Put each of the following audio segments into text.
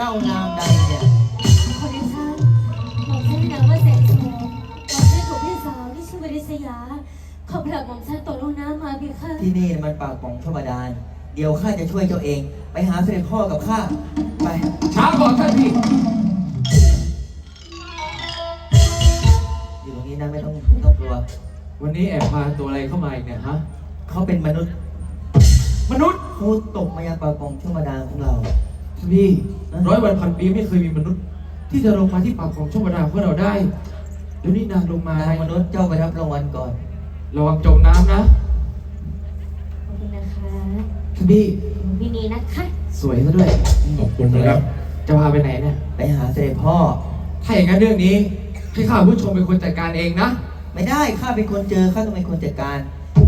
เจ้านามใดเนี่ยขอเดชบผมท่านนามว่าแสงโสมผมท่านถูกพี่สาวที่ชื่อวริศยา ขอบพระผมท่านตกลงน้ำมาเพียงค่ะที่นี่มันปากของธรรมดาเดี๋ยวข้าจะช่วยเจ้าเอง ไปหาเสด็จพ่อกับข้าไปช้าก่อนท่านพี่อยู่ตรงนี้นะไม่ต้องไม่ต้องกลัว วันนี้แอบพาตัวอะไรเข้ามาอีกเนี่ยฮะ เขาเป็นมนุษย์ มนุษย์ผู้ตกมายาปากของธรรมดาของเรา พี่ฮะร้อยวันพันปีไม่เคยมีมนุษย์ ที่จะลงมาที่ปากของช่องบาดาลของเราได้เดี๋ยวนี้นางลงมานางมนุษย์เจ้าไปรับรางวัลก่อนระวังจมน้ำนะขอบคุณนะคะท่านพี่ขอบคุณพี่นีนะคะ สวยซะด้วยขอบคุณนะครับ จะพาไปไหนเนี่ย ไปหาเสด็จพ่อ ถ้าอย่างนั้นเรื่องนี้ให้ข้าผู้ชมเป็นคนจัดการเองนะ ไม่ได้ข้าเป็นคนเจอข้าต้องเป็นคนจัดการ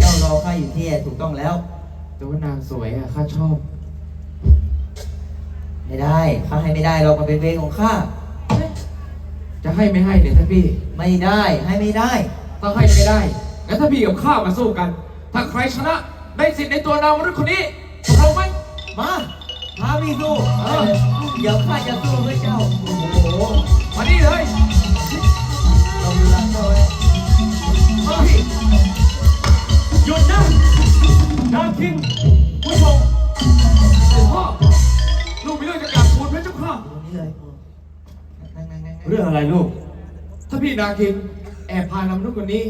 เจ้ารอข้าอยู่ที่นี่ถูกต้องแล้ว แต่ว่านางสวยอะข้าชอบ ไม่ได้ ข้าให้ไม่ได้เรามันเป็นเวรของข้า จะให้ไม่ให้เนี่ยท่านพี่ ไม่ได้ ให้ไม่ได้ ถ้าให้ไม่ได้ งั้นถ้าพี่กับข้ามาสู้กัน ถ้าใครชนะได้สิทธิ์ในตัวนางมนุษย์คนนี้เราไหมมาพาพี่สู้ เออ เดี๋ยวข้าจะสู้เพื่อเจ้า โอ้โห มานี่เลย นี้เลยนั่งนั่งนั่งนั่งเรื่องอะไรลูก ถ้าพี่นาคินแอบพานำนุษย์คนนี้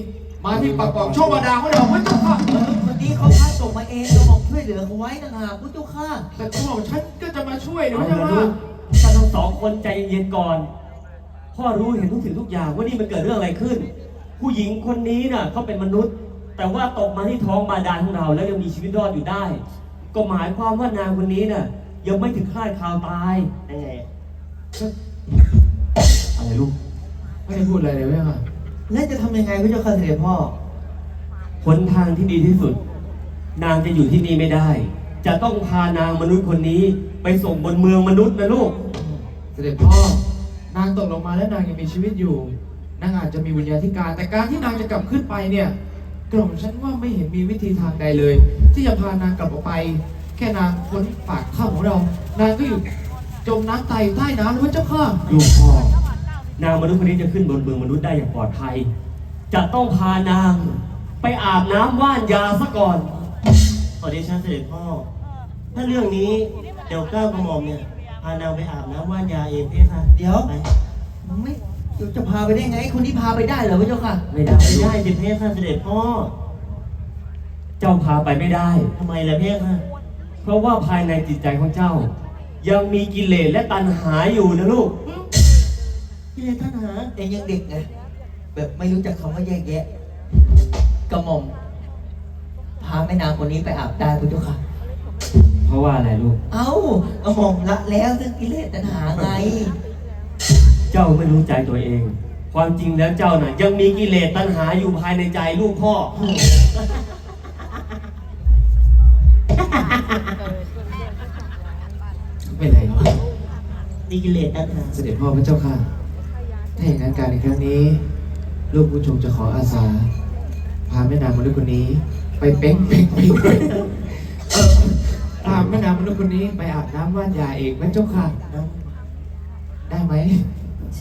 มาที่ปากกองโชคบาดาลของเราพระเจ้าค่ะเออคนนี้เขาพาส่งมาเองเราบอกช่วยเหลือเขาไว้ต่างหากพุทธเจ้าข้าแต่ตัวของฉันก็จะมาช่วยนะเอาพระเจ้าละลูค่ะกท่านทั้งสองคนใจเย็นๆก่อน พ่อรู้เห็นทุกสิ่งทุกอย่างว่านี่มันเกิดเรื่องอะไรขึ้น ผู้หญิงคนนี้น่ะเขาเป็นมนุษย์ แต่ว่าตกมาที่ท้องบาดาลของเรา แล้วยังมีชีวิตรอดอยู่ได้ ก็หมายความว่านางคนนี้น่ะยังไม่ถึงคาดคราวตายยังไง อะไรลูก ไม่ได้พูดอะไรเลยพระเจ้าค่ะแล้วจะทำยังไงพุทธเจ้าข้าเสด็จพ่อ หนทางที่ดีที่สุด นางจะอยู่ที่นี่ไม่ได้ จะต้องพานางมนุษย์คนนี้ ไปส่งบนเมืองมนุษย์นะลูก เสด็จพ่อ นางตกลงมาแล้วนางยังมีชีวิตอยู่ นางอาจจะมีวิญญาธิการ แต่การที่นางจะกลับขึ้นไปเนี่ย กล่อมฉันว่าไม่เห็นมีวิธีทางใดเลย ที่จะพานางกลับออกไป แค่นางพ้นปากถ้ำของเรา นางก็อยู่ จมน้ำตายอยู่ใต้น้ำแล้วพระเจ้าค่ะ ลูกพ่อนางมนุษย์คนนี้จะขึ้นบนเมืองมนุษย์ได้อย่างปลอดภัย จะต้องพานางไปอาบน้ำว่านยาซะก่อน ขอเดชะเสด็จพ่อ ถ้าเรื่องนี้เดี๋ยวเกล้ากระหม่อมเนี่ยพานางไปอาบน้ำว่านยาเองเพี่ค่ะเดี๋ยว ไปไม่เดี๋ยวจะพาไปได้ไง คนที่พาไปได้เหรอพุทธเจ้าค่ะ ไม่ได้ไม่ลูกได้สิเพี่ค่ะเสด็จพ่อ เจ้าพาไปไม่ได้ ทำไมล่ะเพี่ค่ะ เพราะว่าภายในจิตใจของเจ้า ยังมีกิเลสและตัณหาอยู่นะลูกพี่เลยท่านหาเองยังเด็กไงแบบไม่รู้จักคำว่าแยกแยะกระหม่อมพาแม่นางคนนี้ไปอาบได้พุทธเจ้าค่ะ เพราะว่าอะไรลูก เอ้ากระหม่อมละแล้วซึ่งกิเลสตัณหาไง เจ้าไม่รู้ใจตัวเอง ความจริงแล้วเจ้าน่ะ ยังมีกิเลสตัณหาอยู่ภายในใจลูกพ่อ มีกิเลสตัณหาเสด็จพ่อพระเจ้าค่ะ ถ้าอย่างนั้นการในครั้งนี้ ลูกผู้ชมจะขออาสา พาแม่นางมนุษย์คนนี้ ไปเป้งเป้งเป้งเป้งเออพาแม่นางมนุษย์คนนี้ไปอาบน้ำว่านยาเองพระเจ้าค่ะ ได้ไหม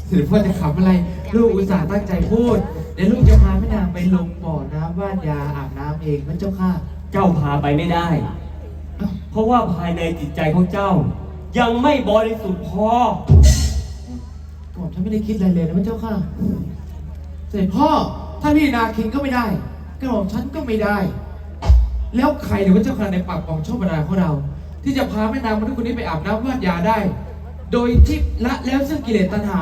เสด็จพ่อจะขำอะไร ลูกอุตส่าห์ตั้งใจพูดเดี๋ยวลูกจะพาแม่นางไปลงบ่อน้ำว่านยาอาบน้ำเองพระเจ้าค่ะ เจ้าพาไปไม่ได้เอ้าเพราะว่าภายในจิตใจของเจ้า ยังไม่บริสุทธิ์พอ ก่อนฉันไม่ได้คิดอะไรเลยนะพระเจ้าค่ะ เสด็จพ่อ ถ้าพี่นาคินก็ไม่ได้กระหม่อมฉันก็ไม่ได้ แล้วใครหรือพระเจ้าค่ะในปากของโชคบาดาของเรา ที่จะพาแม่นางมนุษย์คนนี้ไปอาบน้ำวาดยาได้ โดยที่ละแล้วซึ่งกิเลสตัณหา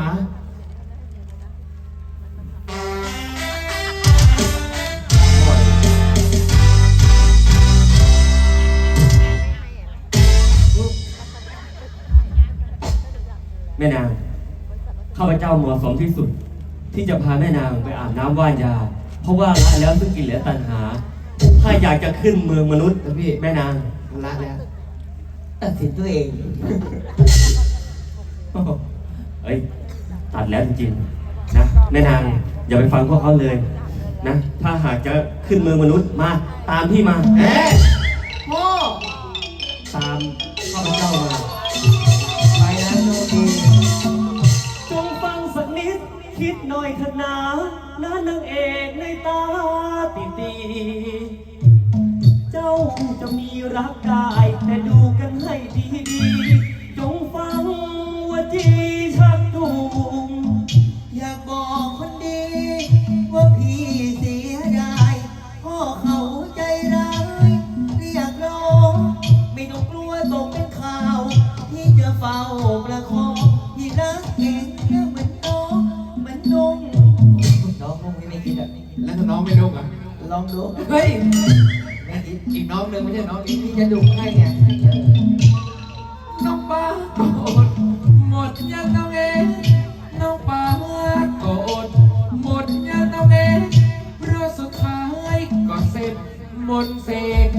เจ้าเหมาะสมที่สุด ที่จะพาแม่นางไปอาบน้ำว่านยา เพราะว่าละแล้วซึ่งกิเลสตัณหา ถ้าอยากจะขึ้นเมืองมนุษย์แล้วพี่แม่นางมันละแล้ว ตัดสินตัวเอง เอ้ยตัดแล้วจริงๆนะแม่นางอย่าไปฟังพวกเขาเลยนะ ถ้าหากจะขึ้นเมืองมนุษย์มาตามพี่มาเอ๊ะพ่อตามข้าพเจ้ามา อยเถอะนะนะนางเอกในตาตีตีเจ้าจะมีรักกายแต่ดูกันให้ดีๆ ดูเฮ้ยไม่คิดอีกน้องหนึงไม่ใช่น้องพี่อีกพี่จะดุให้ไงน้องป้าโกรธหมดยังน้องเองน้องป้าโกรธหมดยังน้องเองเพราะสุดท้ายก็เสร็จมนต์เสก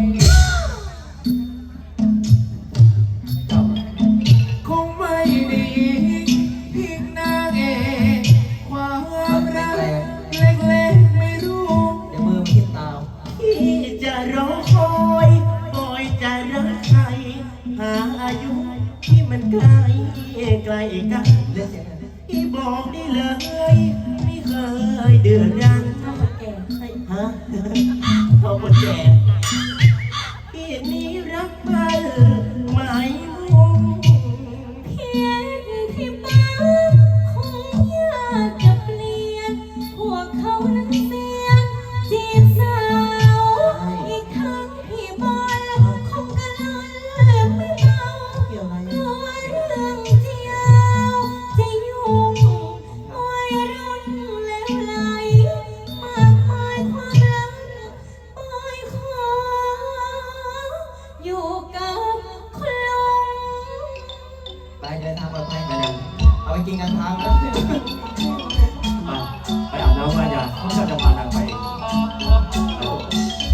หาอายุที่มันไกลไกลกันเลือกเสียงกันที่บอกได้เลย ไม่เคยเดือดร้อนชอบคนแก่ฮะเขาคนแก่พี่นี้รักมัน เดินทางปลอดภัยไปเลยเอาไปกินกันทางนะไปไปอาบน้ำว่ายาเขาจะพานางไป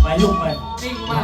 ไปลูกไปนิ่งมากเลย